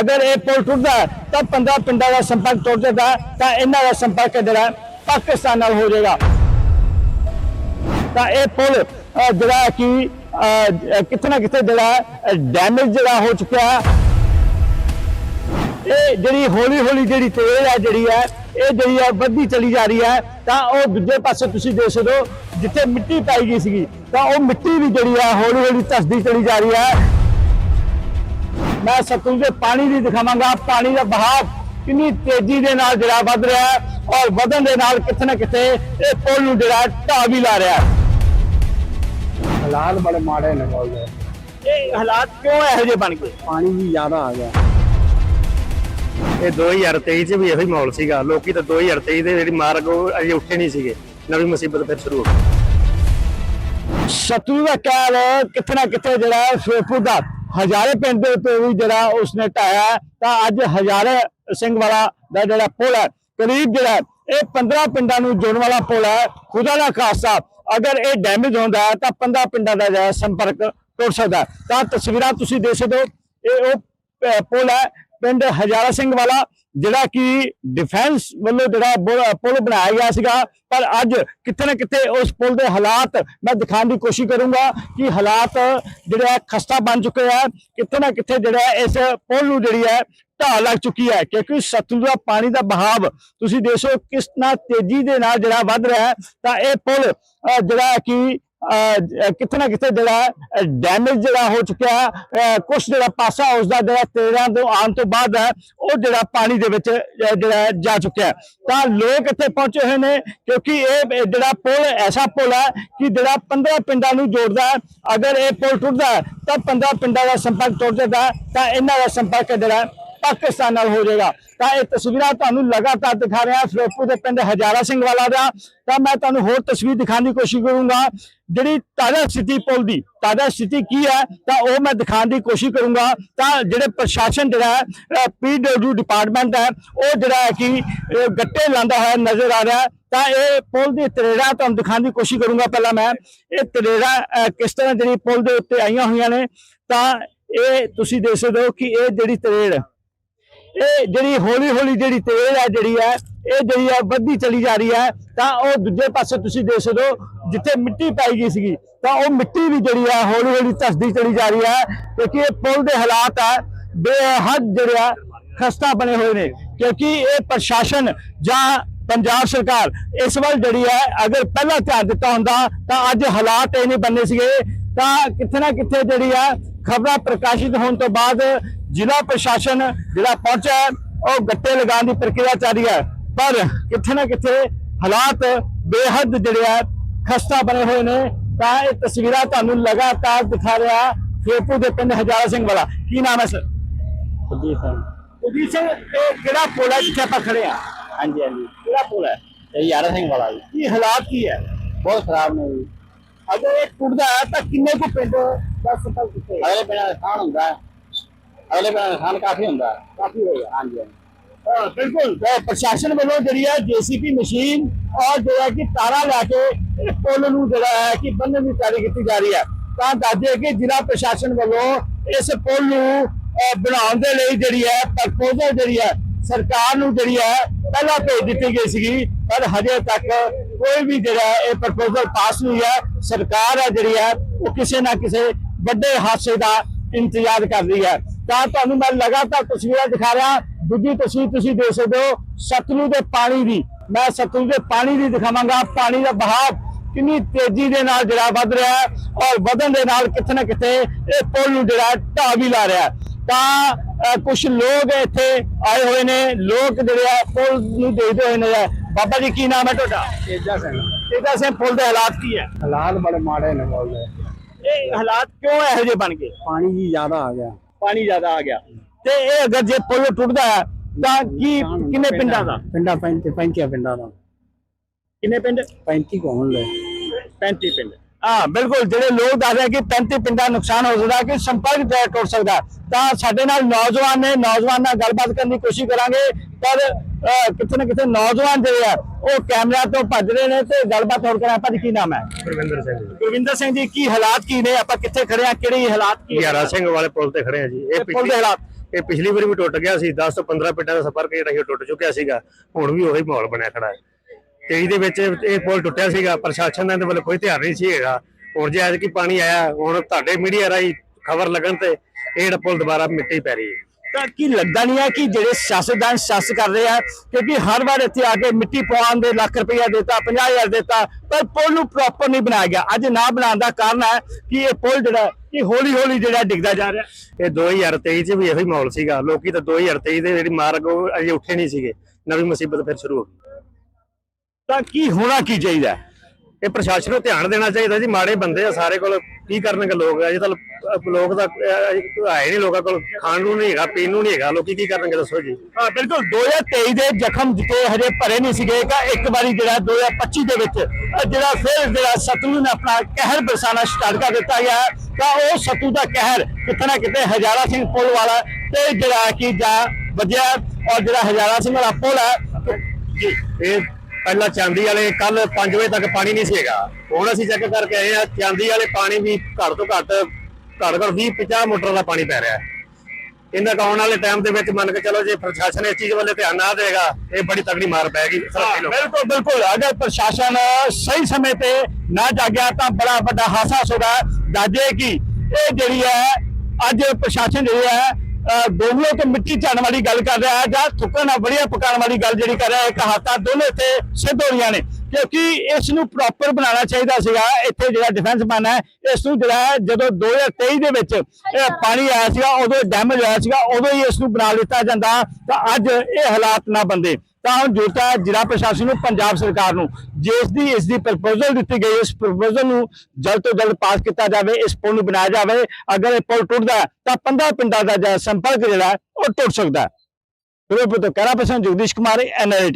ਅਗਰ ਇਹ ਪੁਲ ਟੁੱਟਦਾ ਹੈ, ਤਾਂ 15 ਪਿੰਡਾਂ ਦਾ ਸੰਪਰਕ ਟੁੱਟ ਜਾਂਦਾ ਤਾਂ ਇਹਨਾਂ ਦਾ ਸੰਪਰਕ ਜਿਹੜਾ ਪਾਕਿਸਤਾਨ ਨਾਲ ਹੋ ਜਾਏਗਾ। ਤਾਂ ਇਹ ਪੁਲ ਜਿਹੜਾ ਹੈ ਕਿ ਅਹ, ਕਿਤੇ ਨਾ ਕਿਤੇ ਜਿਹੜਾ ਡੈਮੇਜ ਜਿਹੜਾ ਹੋ ਚੁੱਕਿਆ ਇਹ ਜਿਹੜੀ ਹੌਲੀ ਹੌਲੀ ਜਿਹੜੀ ਤੇਜ਼ ਹੈ ਜਿਹੜੀ ਹੈ ਇਹ ਜਿਹੜੀ ਆ ਵੱਧਦੀ ਚਲੀ ਜਾ ਰਹੀ ਹੈ ਤਾਂ ਉਹ ਦੂਜੇ ਪਾਸੇ ਤੁਸੀਂ ਦੇਖ ਸਕਦੇ ਹੋ ਜਿੱਥੇ ਮਿੱਟੀ ਪਾਈ ਗਈ ਸੀਗੀ ਤਾਂ ਉਹ ਮਿੱਟੀ ਵੀ ਜਿਹੜੀ ਹੈ ਹੌਲੀ ਹੌਲੀ ਧਸਦੀ ਚਲੀ ਜਾ ਰਹੀ ਹੈ। ਮੈਂ ਸਤਲੁਜ ਦੇ ਪਾਣੀ ਦੀ ਦਿਖਾਵਾਂਗਾ। ਪਾਣੀ ਦਾ ਵਹਾਅ ਕਿੰਨੀ ਤੇਜ਼ੀ ਦੇ ਨਾਲ ਜਿਹੜਾ ਵੱਧ ਰਿਹਾ ਹੈ ਔਰ ਵਧਣ ਦੇ ਨਾਲ ਕਿਤੇ ਨਾ ਕਿਤੇ ਇਹ ਪੁਲ ਨੂੰ ਜਿਹੜਾ ਢਾਹ ਵੀ ਲਾ ਰਿਹਾ ਹੈ। ਹਾਲਾਤ ਬੜੇ ਮਾੜੇ ਨੇ ਬੋਲਦੇ ਇਹ ਹਾਲਾਤ ਕਿਉਂ ਇਹੋ ਜਿਹੇ ਬਣ ਗਏ? ਪਾਣੀ ਵੀ ਜ਼ਿਆਦਾ ਆ ਗਿਆ। ਇਹ 2023 ਚ ਵੀ ਇਹੋ ਹੀ ਮਾਹੌਲ ਸੀਗਾ। ਲੋਕੀ ਤਾਂ 2023 ਦੇ ਜਿਹੜੀ ਮਾਰ ਅੱਗੋਂ ਅਜੇ ਉੱਠੇ ਨਹੀਂ ਸੀਗੇ। ਨਵੀਂ ਮੁਸੀਬਤ ਫਿਰ ਸ਼ੁਰੂ ਹੋ ਗਈ। ਸਤਲੁਜ ਦਾ ਕਹਿਰ ਕਿਤੇ ਨਾ ਕਿਤੇ ਜਿਹੜਾ ਹੈ ਦਾ ਹਜ਼ਾਰੇ ਪਿੰਡ ਦੇ ਉੱਤੇ ਵੀ ਜਿਹੜਾ ਉਸਨੇ ਢਾਇਆ ਹੈ, ਤਾਂ ਅੱਜ ਹਜ਼ਾਰੇ ਸਿੰਘ ਵਾਲਾ ਦਾ ਜਿਹੜਾ ਪੁਲ ਹੈ ਕਰੀਬ ਜਿਹੜਾ ਇਹ 15 ਪਿੰਡਾਂ ਨੂੰ ਜੋੜਨ ਵਾਲਾ ਪੁਲ ਹੈ ਖੁਦਾ ਦਾ ਖਾਸਾ ਅਗਰ ਇਹ ਡੈਮੇਜ ਹੁੰਦਾ ਹੈ ਤਾਂ 15 ਪਿੰਡਾਂ ਦਾ ਜਿਹੜਾ ਸੰਪਰਕ ਟੁੱਟ ਸਕਦਾ ਤਾਂ ਤਸਵੀਰਾਂ ਤੁਸੀਂ ਦੇਖ ਸਕਦੇ ਹੋ ਇਹ ਉਹ ਪੁਲ ਹੈ ਪਿੰਡ ਹਜ਼ਾਰਾ ਸਿੰਘ ਵਾਲਾ ਜਿਹੜਾ ਕਿ ਡਿਫੈਂਸ ਵੱਲੋਂ ਜਿਹੜਾ ਪੁਲ ਬਣਾਇਆ ਗਿਆ ਸੀਗਾ, ਪਰ ਅੱਜ ਕਿੱਥੇ ਨਾ ਕਿੱਥੇ ਉਸ ਪੁਲ ਦੇ ਹਾਲਾਤ ਮੈਂ ਦਿਖਾਉਣ ਦੀ ਕੋਸ਼ਿਸ਼ ਕਰੂੰਗਾ ਕਿ ਹਾਲਾਤ ਜਿਹੜਾ ਖਸਤਾ ਬਣ ਚੁੱਕੇ ਆ ਕਿੱਥੇ ਨਾ ਕਿੱਥੇ ਜਿਹੜਾ ਇਸ ਪੁਲ ਨੂੰ ਜਿਹੜੀ ਹੈ ਢਾਹ ਲੱਗ ਚੁੱਕੀ ਹੈ, ਕਿਉਂਕਿ ਸਤਲੁਜ ਦਾ ਪਾਣੀ ਦਾ ਬਹਾਵ ਤੁਸੀਂ ਦੇਖੋ ਕਿਸ ਤਰ੍ਹਾਂ ਤੇਜ਼ੀ ਦੇ ਨਾਲ ਜਿਹੜਾ ਵੱਧ ਰਿਹਾ ਤਾਂ ਇਹ ਪੁਲ ਜਿਹੜਾ ਹੈ ਕਿ ਕਿਤੇ ਨਾ ਕਿਤੇ ਜਿਹੜਾ ਡੈਮੇਜ ਜਿਹੜਾ ਹੋ ਚੁੱਕਿਆ ਹੈ ਕੁਝ ਜਿਹੜਾ ਪਾਸਾ ਉਸ ਦਾ ਜਿਹੜਾ 13 ਤੋਂ ਆਉਣ ਤੋਂ ਬਾਅਦ ਹੈ, ਉਹ ਜਿਹੜਾ ਪਾਣੀ ਦੇ ਵਿੱਚ ਜਿਹੜਾ ਜਾ ਚੁੱਕਿਆ ਤਾਂ ਲੋਕ ਇੱਥੇ ਪਹੁੰਚੇ ਹੋਏ ਨੇ, ਕਿਉਂਕਿ ਇਹ ਜਿਹੜਾ ਪੁਲ, ਐਸਾ ਪੁਲ ਹੈ ਕਿ ਜਿਹੜਾ 15 ਪਿੰਡਾਂ ਨੂੰ ਜੋੜਦਾ ਹੈ। ਅਗਰ ਇਹ ਪੁਲ ਟੁੱਟਦਾ ਤਾਂ 15 ਪਿੰਡਾਂ ਦਾ ਸੰਪਰਕ ਟੁੱਟ ਜਾਂਦਾ ਤਾਂ ਇਹਨਾਂ ਦਾ ਸੰਪਰਕ ਜਿਹੜਾ ਪਾਕਿਸਤਾਨ ਨਾਲ ਹੋ ਜਾਏਗਾ। ਤਾਂ ਇਹ ਤਸਵੀਰਾਂ ਤੁਹਾਨੂੰ ਲਗਾਤਾਰ ਦਿਖਾ ਰਿਹਾ ਫਿਰੋਜ਼ਪੁਰ ਦੇ ਪਿੰਡ ਹਜ਼ਾਰਾ ਸਿੰਘ ਵਾਲਾ ਦਾ। ਤਾਂ ਮੈਂ ਤੁਹਾਨੂੰ ਹੋਰ ਤਸਵੀਰ ਦਿਖਾਉਣ ਦੀ ਕੋਸ਼ਿਸ਼ ਕਰੂੰਗਾ। ਜਿਹੜੀ ਤਾਜ਼ਾ ਸਥਿਤੀ ਪੁਲ ਦੀ, ਤਾਜ਼ਾ ਸਥਿਤੀ ਕੀ ਹੈ, ਤਾਂ ਉਹ ਮੈਂ ਦਿਖਾਉਣ ਦੀ ਕੋਸ਼ਿਸ਼ ਕਰੂੰਗਾ। ਤਾਂ ਜਿਹੜੇ ਪ੍ਰਸ਼ਾਸਨ ਜਿਹੜਾ ਹੈ ਪੀਡਬਲਯੂ ਡਿਪਾਰਟਮੈਂਟ ਹੈ, ਉਹ ਜਿਹੜਾ ਹੈ ਕਿ ਗੱਟੇ ਲਾਂਦਾ ਹੋਇਆ ਨਜ਼ਰ ਆ ਰਿਹਾ ਤਾਂ ਇਹ ਪੁਲ ਦੀ ਤਰੇੜਾ ਤੁਹਾਨੂੰ ਦਿਖਾਉਣ ਦੀ ਕੋਸ਼ਿਸ਼ ਕਰੂੰਗਾ ਪਹਿਲਾਂ ਮੈਂ। ਇਹ ਤਰੇੜਾ ਕਿਸ ਤਰ੍ਹਾਂ ਜਿਹੜੀ ਪੁਲ ਦੇ ਉੱਤੇ ਆਈਆਂ ਹੋਈਆਂ ਨੇ। ਤਾਂ ਇਹ ਤੁਸੀਂ ਦੇਖ ਸਕਦੇ ਹੋ ਕਿ ਇਹ ਜਿਹੜੀ ਤਰੇੜ ਇਹ ਜਿਹੜੀ ਹੌਲੀ ਹੌਲੀ ਜਿਹੜੀ ਤੇਜ਼ ਹੈ ਜਿਹੜੀ ਹੈ ਇਹ ਜਿਹੜੀ ਹੈ ਵੱਧਦੀ ਚਲੀ ਜਾ ਰਹੀ ਹੈ ਤਾਂ ਉਹ ਦੂਜੇ ਪਾਸੇ ਤੁਸੀਂ ਦੇਖ ਸਕਦੇ ਹੋ, ਜਿੱਥੇ ਮਿੱਟੀ ਪਾਈ ਗਈ ਸੀਗੀ, ਤਾਂ ਉਹ ਮਿੱਟੀ ਵੀ ਜਿਹੜੀ ਹੈ ਹੌਲੀ ਹੌਲੀ ਧਸਦੀ ਚਲੀ ਜਾ ਰਹੀ ਹੈ ਕਿਉਂਕਿ ਇਹ ਪੁਲ ਦੇ ਹਾਲਾਤ ਹੈ ਬੇਹੱਦ ਜਿਹੜੇ ਆ ਖਸਤਾ ਬਣੇ ਹੋਏ ਨੇ, ਕਿਉਂਕਿ ਇਹ ਪ੍ਰਸ਼ਾਸਨ ਜਾਂ ਪੰਜਾਬ ਸਰਕਾਰ ਇਸ ਵੱਲ ਜਿਹੜੀ ਹੈ ਅਗਰ ਪਹਿਲਾਂ ਧਿਆਨ ਦਿੱਤਾ ਹੁੰਦਾ, ਤਾਂ ਅੱਜ ਹਾਲਾਤ ਇਹ ਨਹੀਂ ਬੰਨੇ ਸੀਗੇ, ਤਾਂ ਕਿੱਥੇ ਨਾ ਕਿੱਥੇ ਜਿਹੜੀ ਹੈ ਖਬਰਾਂ ਪ੍ਰਕਾਸ਼ਿਤ ਹੋਣ ਤੋਂ ਬਾਅਦ ਜ਼ਿਲ੍ਹਾ ਪ੍ਰਸ਼ਾਸਨ ਜਿਹੜਾ ਪਹੁੰਚਿਆ ਉਹ ਗੱਟੇ ਲਗਾਉਣ ਦੀ ਪ੍ਰਕਿਰਿਆ ਚੱਲ ਰਹੀ ਹੈ। ਪਰ ਕਿੱਥੇ ਨਾ ਕਿੱਥੇ ਹਾਲਾਤ ਬੇਹੱਦ ਜਿਹੜੇ ਆ ਖਸਤਾ ਬਣੇ ਹੋਏ ਨੇ। ਤਾਂ ਇਹ ਤਸਵੀਰਾਂ ਤੁਹਾਨੂੰ ਲਗਾਤਾਰ ਦਿਖਾ ਰਿਹਾ ਫੇਪੂ ਦੇ ਪਿੰਡ ਹਜ਼ਾਰਾ ਸਿੰਘ ਵਾਲਾ। ਕੀ ਨਾਮ ਹੈ ਸਰ? ਸੁਦੀਪ ਸਿੰਘ। ਉਦੀਪ ਸਿੰਘ ਇਹ ਕਿਹੜਾ ਪੁਲ ਹੈ ਜਿੱਥੇ ਆਪਾਂ ਖੜੇ ਆ ਹਾਂਜੀ ਹਾਂਜੀ। ਕਿਹੜਾ ਪੁਲ ਹੈ? ਇਹ ਯਾਰਾ ਸਿੰਘ ਵਾਲਾ ਜੀ। ਕੀ ਹਾਲਾਤ ਕੀ ਹੈ? ਬਹੁਤ ਖਰਾਬ ਨੇ ਜੀ। ਅਗਰ ਇਹ ਟੁੱਟਦਾ ਤਾਂ ਕਿੰਨੇ ਕੁ ਪਿੰਡ ਦਾ ਕਿੱਥੇ ਹੈ? ਅਗਲੇ ਪਿੰਡਾਂ ਦਾ ਨੁਕਸਾਨ ਹੁੰਦਾ ਹੈ। ਅਗਲੇ ਦਾ ਨੁਕਸਾਨ ਕਾਫੀ ਹੁੰਦਾ। ਹੈ ਕਾਫੀ ਹੋਇਆ। ਹਾਂਜੀ ਹਾਂਜੀ। ਹਾਂ ਬਿਲਕੁਲ। ਤੇ ਪ੍ਰਸ਼ਾਸਨ ਵੱਲੋਂ ਜਿਹੜੀ ਹੈ ਜੀਸੀਪੀ ਮਸ਼ੀਨ ਔਰ ਜਿਹੜਾ ਕਿ ਤਾਰਾਂ ਲਾ ਕੇ ਪੁਲ ਨੂੰ ਜਿਹੜਾ ਹੈ ਕਿ ਬੰਨ੍ਹਣ ਦੀ ਤਿਆਰੀ ਕੀਤੀ ਜਾ ਰਹੀ ਹੈ ਤਾਂ ਦੱਸਦੇ ਕਿ ਜ਼ਿਲ੍ਹਾ ਪ੍ਰਸ਼ਾਸਨ ਵੱਲੋਂ ਇਸ ਪੁਲ ਨੂੰ ਅਹ, ਬਣਾਉਣ ਦੇ ਲਈ ਜਿਹੜੀ ਹੈ ਪ੍ਰਪੋਜ਼ਲ ਜਿਹੜੀ ਹੈ ਸਰਕਾਰ ਨੂੰ ਜਿਹੜੀ ਹੈ ਪਹਿਲਾਂ ਭੇਜ ਦਿੱਤੀ ਗਈ ਸੀਗੀ। ਪਰ ਹਜੇ ਤੱਕ ਕੋਈ ਵੀ ਜਿਹੜਾ ਹੈ ਇਹ ਪ੍ਰਪੋਜ਼ਲ ਪਾਸ ਨਹੀਂ ਹੈ ਸਰਕਾਰ ਹੈ ਜਿਹੜੀ ਹੈ ਉਹ ਕਿਸੇ ਨਾ ਕਿਸੇ ਵੱਡੇ ਹਾਦਸੇ ਦਾ ਇੰਤਜ਼ਾਰ ਕਰ ਰਹੀ ਹੈ। ਤਾਂ ਤੁਹਾਨੂੰ ਮੈਂ ਲਗਾਤਾਰ ਤਸਵੀਰਾਂ ਦਿਖਾ ਰਿਹਾ ਦੂਜੀ ਤਸਵੀਰ ਤੁਸੀਂ ਦੇਖ ਸਕਦੇ ਹੋ ਸਤਲੁਜ ਦੇ ਪਾਣੀ ਦੀ। ਮੈਂ ਸਤਲੁਜ ਦੇ ਪਾਣੀ ਦੀ ਦਿਖਾਵਾਂਗਾ। ਪਾਣੀ ਦਾ ਬਹਾਅ ਕਿੰਨੀ ਤੇਜ਼ੀ ਦੇ ਨਾਲ ਜਿਹੜਾ ਵੱਧ ਰਿਹਾ ਹੈ ਔਰ ਵਧਣ ਦੇ ਨਾਲ ਕਿਤੇ ਨਾ ਇਹ ਪੁਲ ਨੂੰ ਜਿਹੜਾ ਢਾਹ ਵੀ ਲਾ ਰਿਹਾ। ਤਾਂ ਕੁਝ ਲੋਕ ਇੱਥੇ ਆਏ ਹੋਏ ਨੇ। ਲੋਕ ਜਿਹੜੇ ਆ ਪੁਲ ਨੂੰ ਦੇਖਦੇ ਹੋਏ ਨੇ ਬਾਬਾ ਜੀ ਕੀ ਨਾਮ ਹੈ ਤੁਹਾਡਾ? ਤੇਜਾ ਸਿੰਘ। ਇਹਦਾ ਸੇ ਪੁਲ ਦੇ ਹਾਲਾਤ ਕੀ ਹੈ? ਹਾਲਾਤ ਬੜੇ ਮਾੜੇ ਨੇ ਬੋਲਦੇ ਇਹ ਹਾਲਾਤ ਕਿਉਂ ਇਹੋ ਜਿਹੇ ਬਣ ਗਏ? ਪਾਣੀ ਵੀ ਜ਼ਿਆਦਾ ਆ ਗਿਆ। ਪਾਣੀ ਜ਼ਿਆਦਾ ਆ ਗਿਆ। ਤੇ ਇਹ ਅਗਰ ਜੇ ਪੁਲ ਟੁੱਟਦਾ ਹੈ ਤਾਂ ਕੀ ਕਿੰਨੇ ਪਿੰਡਾਂ ਦਾ? ਪਿੰਡਾਂ 35 35 ਪਿੰਡਾਂ ਦਾ। ਕਿੰਨੇ ਪਿੰਡ? 35 ਕੋਣ ਲੈ 35 ਪਿੰਡ। ਹਾਂ ਬਿਲਕੁਲ ਜਿਹੜੇ ਲੋਕ ਦੱਸ ਰਹੇ ਕਿ 35 ਪਿੰਡਾਂ ਦਾ ਨੁਕਸਾਨ ਹੋ ਸਕਦਾ ਕਿ ਸੰਪਰਕ ਟੁੱਟ ਸਕਦਾ ਤਾਂ ਸਾਡੇ ਨਾਲ ਨੌਜਵਾਨ ਨੇ ਨੌਜਵਾਨ ਨਾਲ ਗੱਲਬਾਤ ਕਰਨ ਦੀ ਕੋਸ਼ਿਸ਼ ਕਰਾਂਗੇ ਪਰ ਕਿਤੇ ਨਾ ਕਿਤੇ ਨੌਜਵਾਨ ਜਿਹੜੇ ਆ ਉਹ ਕੈਮਰਾ ਤੋਂ ਭੱਜ ਰਹੇ ਨੇ ਤੇ ਗੱਲਬਾਤ ਹੋਰ ਕਰਾਂ ਭਾਜੀ ਕੀ ਨਾਮ ਹੈ? ਗੁਰਵਿੰਦਰ ਸਿੰਘ ਜੀ। ਗੁਰਵਿੰਦਰ ਸਿੰਘ ਜੀ ਕੀ ਹਾਲਾਤ ਕੀ ਨੇ? ਆਪਾਂ ਕਿੱਥੇ ਖੜੇ ਆ? ਕਿਹੜੇ ਹਾਲਾਤ ਕੀ? ਯਾਰਾ ਸਿੰਘ ਵਾਲੇ ਪੁਲ ਤੇ ਖੜੇ ਆ ਜੀ। ਇਹ ਪੁਲ ਦੇ ਹਾਲਾਤ? ਇਹ ਪਿਛਲੀ ਵਾਰੀ ਵੀ ਟੁੱਟ ਗਿਆ ਸੀ 10 ਤੋਂ 15 ਪਿੰਡਾਂ ਦਾ ਸੰਪਰਕ ਜਿਹੜਾ ਸੀ ਟੁੱਟ ਚੁੱਕਿਆ ਸੀਗਾ। ਹੁਣ ਵੀ ਉਹੀ ਮਾਹੌਲ ਬਣਿਆ ਖੜਾ ਹੈ। 23 ਦੇ ਵਿੱਚ ਇਹ ਪੁਲ ਟੁੱਟਿਆ ਸੀਗਾ। ਪ੍ਰਸ਼ਾਸਨ ਦਾ ਇਹਦੇ ਵੱਲ ਕੋਈ ਧਿਆਨ ਨਹੀਂ ਸੀ ਹੈਗਾ। ਹੁਣ ਜੇ ਅੱਜ ਕੀ ਪਾਣੀ ਆਇਆ ਹੁਣ ਤੁਹਾਡੇ ਮੀਡੀਆ ਰਾਹੀਂ ਖਬਰ ਲੱਗਣ ਤੇ ਇਹ ਜਿਹੜਾ ਪੁਲ ਦੁਬਾਰਾ ਮਿੱਟੀ ਪੈ ਰਹੀ ਹੈ। ਤਾਂ ਕੀ ਲੱਗਦਾ ਨਹੀਂ ਹੈ ਕਿ ਜਿਹੜੇ ਸਿਆਸਤਦਾਨ ਸਿਆਸਤ ਕਰ ਰਹੇ ਆ ਕਿਉਂਕਿ ਹਰ ਵਾਰ ਇੱਥੇ ਆ ਕੇ ਮਿੱਟੀ ਪਵਾਉਣ ਦੇ ਲੱਖ ਰੁਪਇਆ ਦਿੱਤਾ 50000 ਦਿੱਤਾ ਪਰ ਪੁਲ ਨੂੰ ਪ੍ਰੋਪਰ ਨਹੀਂ ਬਣਾਇਆ ਗਿਆ। ਅੱਜ ਨਾ ਬਣਾਉਣ ਦਾ ਕਾਰਨ ਹੈ ਕਿ ਇਹ ਪੁਲ ਜਿਹੜਾ ਕਿ ਹੌਲੀ ਹੌਲੀ ਜਿਹੜਾ ਡਿੱਗਦਾ ਜਾ ਰਿਹਾ। ਇਹ 2023 ਚ ਵੀ ਇਹੋ ਹੀ ਮਾਹੌਲ ਸੀਗਾ। ਲੋਕੀ ਤਾਂ 2023 ਦੇ ਜਿਹੜੀ ਮਾਰ ਅੱਗੋਂ ਅਜੇ ਉੱਠੇ ਨਹੀਂ ਸੀਗੇ। ਨਵੀਂ ਮੁਸੀਬਤ ਫਿਰ ਸ਼ੁਰੂ ਹੋ ਗਈ। ਤਾਂ ਕੀ ਹੋਣਾ ਕੀ ਚਾਹੀਦਾ? ਇਹ ਪ੍ਰਸ਼ਾਸਨ ਨੂੰ ਧਿਆਨ ਦੇਣਾ ਚਾਹੀਦਾ ਜੀ ਮਾੜੇ ਬੰਦੇ ਆ ਸਾਰੇ ਕੋਲ ਕੀ ਕਰਨਗੇ ਲੋਕ? ਅਜੇ ਤਾਂ ਲੋਕ ਦਾ ਹੈ ਨਹੀਂ ਲੋਕਾਂ ਕੋਲ ਖਾਣ ਨੂੰ ਨਹੀਂ ਹੈਗਾ ਪੀਣ ਨੂੰ ਨਹੀਂ ਹੈਗਾ ਲੋਕੀ ਕੀ ਕਰਨਗੇ ਦੱਸੋ ਜੀ? ਹਾਂ ਬਿਲਕੁਲ 2023 ਦੇ ਜ਼ਖਮ ਜਿੱਤੇ ਹਜੇ ਭਰੇ ਨਹੀਂ ਸੀਗੇ ਤਾਂ ਇੱਕ ਵਾਰੀ ਜਿਹੜਾ 2025 ਦੇ ਵਿੱਚ ਜਿਹੜਾ ਫਿਰ ਜਿਹੜਾ ਸਤਲੁਜ ਨੇ ਆਪਣਾ ਕਹਿਰ ਬਰਸਾਣਾ ਸਟਾਰਟ ਕਰ ਦਿੱਤਾ ਗਿਆ ਹੈ, ਤਾਂ ਉਹ ਸਤਲੁਜ ਦਾ ਕਹਿਰ ਕਿਤੇ ਨਾ ਕਿਤੇ ਹਜ਼ਾਰਾ ਸਿੰਘ ਪੁਲ ਵਾਲਾ ਤੇ ਜਿਹੜਾ ਕਿ ਜਾ ਵੱਜਿਆ ਔਰ ਜਿਹੜਾ ਹਜ਼ਾਰਾ ਸਿੰਘ ਵਾਲਾ ਪੁਲ ਹੈ ਜੀ। ਇਹ ਪਹਿਲਾਂ ਚਾਂਦੀ ਵਾਲੇ ਕੱਲ 5 ਵਜੇ ਤੱਕ ਪਾਣੀ ਨਹੀਂ ਸੀਗਾ। ਹੁਣ ਅਸੀਂ ਚੈੱਕ ਕਰਕੇ ਆਏ ਆ ਚਾਂਦੀ ਵਾਲੇ ਪਾਣੀ ਵੀ ਘੱਟ ਤੋਂ ਘੱਟ ਘੱਟ ਘੱਟ 20 50 ਮੋਟਰ ਦਾ ਪਾਣੀ ਪੈ ਰਿਹਾ। ਇਹਨਾਂ ਆਉਣ ਵਾਲੇ ਟਾਈਮ ਦੇ ਵਿੱਚ ਮੰਨ ਕੇ ਚਲੋ ਜੇ ਪ੍ਰਸ਼ਾਸਨ ਇਸ ਚੀਜ਼ ਵੱਲ ਧਿਆਨ ਨਾ ਦੇਗਾ ਇਹ ਬੜੀ ਤਕੜੀ ਮਾਰ ਪੈਗੀ। ਬਿਲਕੁਲ ਬਿਲਕੁਲ। ਅਗਰ ਪ੍ਰਸ਼ਾਸਨ ਸਹੀ ਸਮੇਂ ਤੇ ਨਾ ਜਾਗਿਆ ਤਾਂ ਬੜਾ ਵੱਡਾ ਹਾਸਾ ਹੋਗਾ ਦਾਜੇ ਕਿ ਇਹ ਜਿਹੜੀ ਹੈ, ਅੱਜ ਪ੍ਰਸ਼ਾਸਨ ਜਿਹੜੀ ਹੈ ਦੋਗਲੇ ਤੋਂ ਮਿੱਟੀ ਝਾੜਨ ਵਾਲੀ ਗੱਲ ਕਰ ਰਿਹਾ ਹੈ ਜਾਂ ਥੁੱਕਣ ਨਾਲ ਬੜੀਆਂ ਪਕਾਉਣ ਵਾਲੀ ਗੱਲ ਜਿਹੜੀ ਕਰ ਰਿਹਾ ਹੈ ਇੱਕ ਹੱਥਾਂ ਦੋਨੇ ਇੱਥੇ ਸਿੱਧ ਹੋ ਰਹੀਆਂ ਨੇ। ਕਿਉਂਕਿ ਇਸ ਨੂੰ ਪ੍ਰੋਪਰ ਬਣਾਉਣਾ ਚਾਹੀਦਾ ਸੀਗਾ ਇੱਥੇ ਜਿਹੜਾ ਡਿਫੈਂਸ ਬਣ ਹੈ ਇਸ ਨੂੰ ਜਿਹੜਾ ਜਦੋਂ 2023 ਦੇ ਵਿੱਚ ਇਹ ਪਾਣੀ ਆਇਆ ਸੀਗਾ ਉਦੋਂ ਡੈਮੇਜ ਹੋਇਆ ਸੀਗਾ ਉਦੋਂ ਹੀ ਇਸ ਨੂੰ ਬਣਾ ਲਿੱਤਾ ਜਾਂਦਾ ਤਾਂ ਅੱਜ ਇਹ ਹਾਲਾਤ ਨਾ ਬੰਦੇ। ਤਾਂ ਹੁਣ ਜ਼ਰੂਰਤ ਹੈ ਜ਼ਿਲ੍ਹਾ ਪ੍ਰਸ਼ਾਸਨ ਨੂੰ, ਪੰਜਾਬ ਸਰਕਾਰ ਨੂੰ ਜਿਸ ਦੀ, ਇਸ ਦੀ ਪ੍ਰਪੋਜ਼ਲ ਦਿੱਤੀ ਗਈ, ਇਸ ਪ੍ਰਪੋਜ਼ਲ ਨੂੰ ਜਲਦ ਤੋਂ ਜਲਦ ਪਾਸ ਕੀਤਾ ਜਾਵੇ, ਇਸ ਪੁਲ ਨੂੰ ਬਣਾਇਆ ਜਾਵੇ, ਅਗਰ ਇਹ ਪੁਲ ਟੁੱਟਦਾ ਹੈ, ਤਾਂ 15 ਪਿੰਡਾਂ ਦਾ ਜਿਹੜਾ ਸੰਪਰਕ ਜਿਹੜਾ ਉਹ ਟੁੱਟ ਸਕਦਾ ਫਿਰੋਜ਼ਪੁਰ ਤੋਂ ਕੈਰਾ ਪਸੰਦ ਜਗਦੀਸ਼ ਕੁਮਾਰ ਐਨਆਰਟੀ